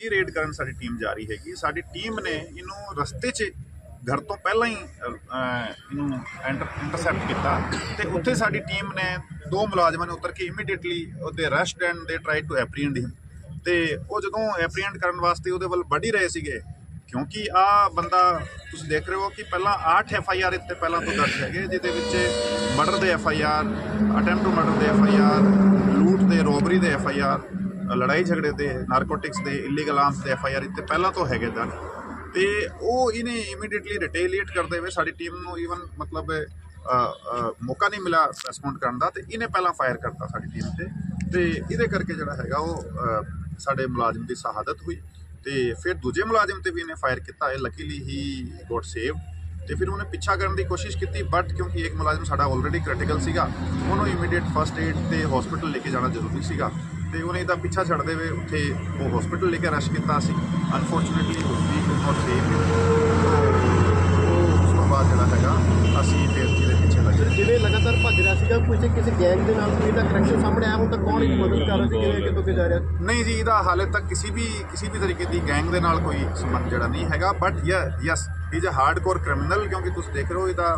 ਇਹ ਰੇਡ ਕਰਨ ਸਾਡੀ ਟੀਮ ਜਾ ਰਹੀ ਹੈਗੀ? ਸਾਡੀ ਟੀਮ ਨੇ ਇਹਨੂੰ ਰਸਤੇ 'ਚ ਘਰ ਤੋਂ ਪਹਿਲਾਂ ਹੀ ਅ, ਅ, ਇਹਨੂੰ ਇੰਟਰਸੈਪਟ ਕੀਤਾ ਤੇ ਉੱਥੇ ਸਾਡੀ ਟੀਮ ਨੇ ਦੋ ਮੁਲਾਜ਼ਮਾਂ ਨੇ ਉਤਰ ਕੇ ਇਮੀਡੀਏਟਲੀ ਉਹਦੇ ਅਰੈਸਟ ਐਂਡ ਦੇ ਟਰਾਈ ਟੂ ਐਪਰੀਹੈਂਡ ਹਿਮ ਤੇ ਉਹ ਜਦੋਂ ਐਪਰੀਹੈਂਡ ਕਰਨ ਵਾਸਤੇ ਉਹਦੇ ਵੱਲ ਵੱਢ ਰਹੇ ਸੀਗੇ ਕਿਉਂਕਿ ਆ ਬੰਦਾ ਤੁਸੀਂ ਦੇਖ ਰਹੇ ਹੋ ਕਿ ਪਹਿਲਾਂ 8 ਐਫ ਆਈ ਆਰ ਇੱਥੇ ਪਹਿਲਾਂ ਤੋਂ ਦਰਜ ਹੈਗੇ ਜਿਹਦੇ ਵਿੱਚ ਮਰਡਰ ਦੇ F I R attempt to murder ਦੇ ਐਫ ਆਈ ਆਰ ਲੂਟ ਦੇ ਰੋਬਰੀ ਦੇ ਐਫ ਆਈ ਆਰ ਲੜਾਈ ਝਗੜੇ ਦੇ ਨਾਰਕੋਟਿਕਸ ਦੇ ਇਲੀਗਲ ਆਰਮਸ ਦੇ ਐਫ ਆਈ ਆਰ ਇੱਥੇ ਪਹਿਲਾਂ ਤੋਂ ਹੈਗੇ ਦਰਜ ਤੇ ਉਹ ਇਹਨੇ ਇਮੀਡੀਏਟਲੀ ਰਿਟੇਲੀਏਟ ਕਰਦੇ ਹੋਏ ਸਾਡੀ ਟੀਮ ਨੂੰ ਈਵਨ ਮਤਲਬ ਮੌਕਾ ਨਹੀਂ ਮਿਲਿਆ ਰਿਸਪੌਂਡ ਕਰਨ ਦਾ ਤੇ ਇਹਨੇ ਪਹਿਲਾਂ ਫਾਇਰ ਕਰਤਾ ਸਾਡੀ ਟੀਮ ਤੇ। ਤੇ ਇਹਦੇ ਕਰਕੇ ਜਿਹੜਾ ਹੈਗਾ ਉਹ ਸਾਡੇ ਮੁਲਾਜ਼ਮ ਦੀ ਸ਼ਹਾਦਤ ਹੋਈ। ਤੇ ਫਿਰ ਦੂਜੇ ਮੁਲਾਜ਼ਮ ਤੇ ਵੀ ਇਹਨੇ ਫਾਇਰ ਕੀਤਾ। ਇਹ ਲੱਕੀਲੀ ਹੀ ਗੋਟ ਸੇਵ ਤੇ ਫਿਰ ਉਹਨੇ ਪਿੱਛਾ ਕਰਨ ਦੀ ਕੋਸ਼ਿਸ਼ ਕੀਤੀ ਬਟ ਕਿਉਂਕਿ ਇੱਕ ਮੁਲਾਜ਼ਮ ਸਾਡਾ ਆਲਰੇਡੀ ਕ੍ਰਿਟੀਕਲ ਸੀਗਾ, ਉਹਨੂੰ ਇਮੀਡੀਏਟ ਫਰਸਟ ਏਡ ਤੇ ਹਸਪੀਟਲ ਲੈ ਕੇ ਜਾਣਾ ਜ਼ਰੂਰੀ ਸੀਗਾ। ਤੇ ਉਹਨੇ ਇਹਦਾ ਪਿੱਛਾ ਛੱਡਦੇ ਹੋਏ ਉੱਥੇ ਉਹ ਹਸਪੀਟਲ ਲੈ ਕੇ ਰਸ਼ ਕੀਤਾ ਸੀ। ਅਨਫੋਰਚੂਨੇਟਲੀ ਉਹ ਵੀ ਨਾਟ ਸੇਵ ਉਸ ਤੋਂ ਬਾਅਦ ਜਿਹੜਾ ਹੈਗਾ ਅਸੀਂ ਫਿਰ ਇਹਦੇ ਪਿੱਛੇ ਲੱਗੇ। ਜਿਵੇਂ ਲਗਾਤਾਰ ਭੱਜ ਰਿਹਾ ਸੀਗਾ ਕਿਸੇ ਕਿਸੇ ਗੈਂਗ ਦੇ ਨਾਲ ਕੋਈ ਇਹਦਾ ਕਨੈਕਸ਼ਨ ਸਾਹਮਣੇ ਆਇਆ ਹੁਣ ਤੱਕ ਕੌਣ ਇਹਦੀ ਮਦਦ ਕਰ ਰਿਹਾ ਸੀ ਕਿਵੇਂ ਕਿਤੋਂ ਕਿ ਜਾ ਰਿਹਾ? ਨਹੀਂ ਜੀ ਇਹਦਾ ਹਾਲੇ ਤੱਕ ਕਿਸੇ ਵੀ ਕਿਸੇ ਵੀ ਤਰੀਕੇ ਦੀ ਗੈਂਗ ਦੇ ਨਾਲ ਕੋਈ ਸੰਬੰਧ ਜਿਹੜਾ ਨਹੀਂ ਹੈਗਾ but yes is a hardcore criminal ਕਿਉਂਕਿ ਤੁਸੀਂ ਦੇਖ ਰਹੇ ਹੋ ਇਹਦਾ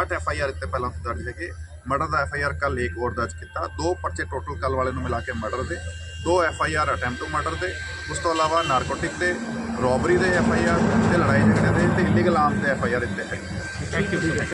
8 ਐਫ ਆਈ ਆਰ ਇੱਥੇ ਪਹਿਲਾਂ ਤੋਂ ਦਰਜ ਹੈਗੇ। ਮਰਡਰ ਦਾ ਐਫ ਆਈ ਆਰ ਕੱਲ ਇੱਕ ਹੋਰ ਦਰਜ ਕੀਤਾ। ਦੋ ਪਰਚੇ ਟੋਟਲ ਕੱਲ ਵਾਲੇ ਨੂੰ ਮਿਲਾ ਕੇ ਮਰਡਰ ਦੇ, ਦੋ F I R attempt to murder ਦੇ, ਉਸ ਤੋਂ ਇਲਾਵਾ ਨਾਰਕੋਟਿਕ ਦੇ, ਰੋਬਰੀ ਦੇ ਐਫ ਆਈ ਆਰ ਤੇ ਲੜਾਈ ਝਗੜੇ ਦੇ ਤੇ ਇਲੀਗਲ ਆਰਮਸ ਦੇ ਐਫ ਆਈ ਆਰ ਇੱਥੇ ਹੈ